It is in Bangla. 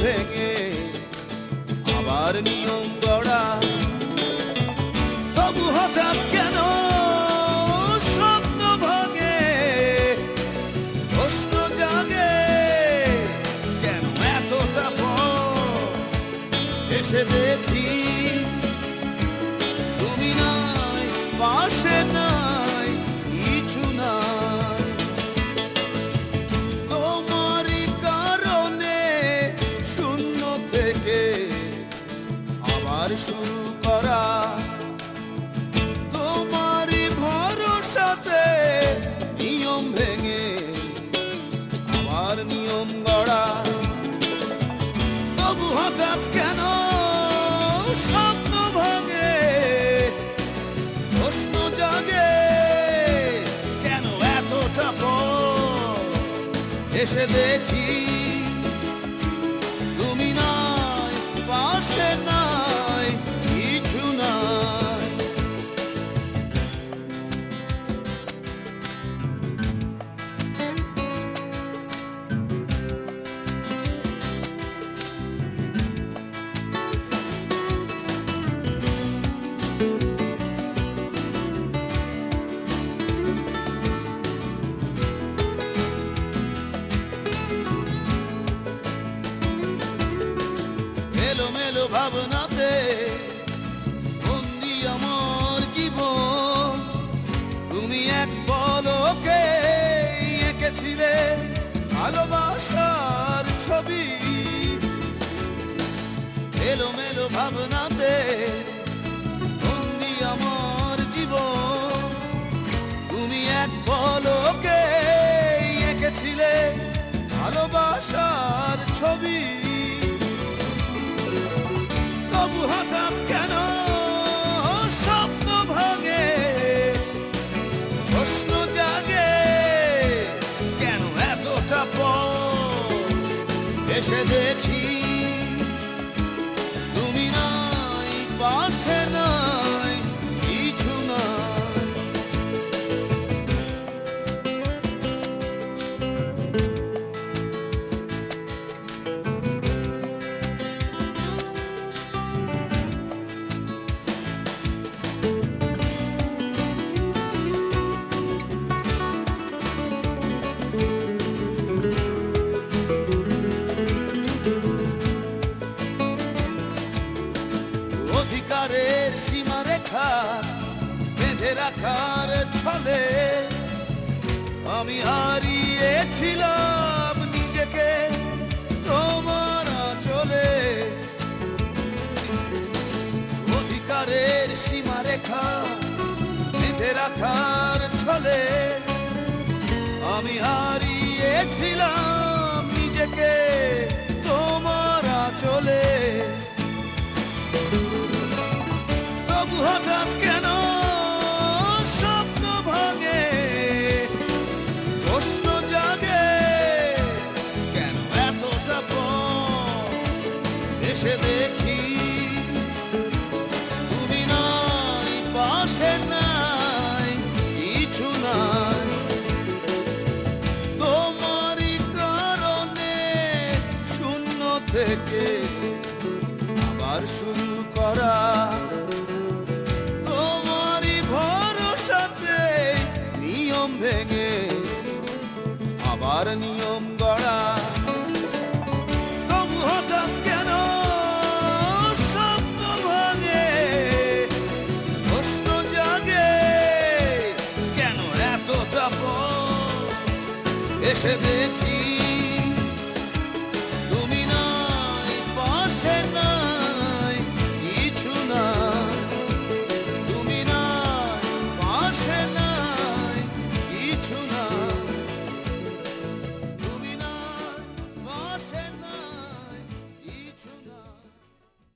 ভেঙে আবার নিয়ম গড়া। তবু হঠাৎ কেন স্বপ্ন ভাঙে? প্রশ্ন জাগে, কেন এতটা এসে দেখি? তুমি নাই পাশে। আবার শুরু করা। তোমারই ভরসাতে নিয়ম ভেঙে আমার নিয়ম গড়া। তবু হঠাৎ কেন স্বপ্ন ভাঙে? প্রশ্ন জাগে, কেন এতটা এসে দেখি ভাবনাতে বন্দি আমার জীবন। তুমি এক পলকে এঁকেছিলে ভালোবাসার ছবি। মেলো মেলো ভাবনাতে বন্দি আমার জীবন। তুমি এক পলকে এঁকেছিলে ভালোবাসার নাই পাশে সীমারেখা বেঁধে রাখার ছলে আমি হারিয়েছিলাম নিজেকে তোমার চলে অধিকারের সীমারেখা বেঁধে রাখার ছলে আমি হারিয়েছিলাম নিজেকে। থেকে আবার শুরু করা। তোমারই ভরসাতে নিয়ম ভেঙে আবার নিয়ম গড়া। তবু হঠাৎ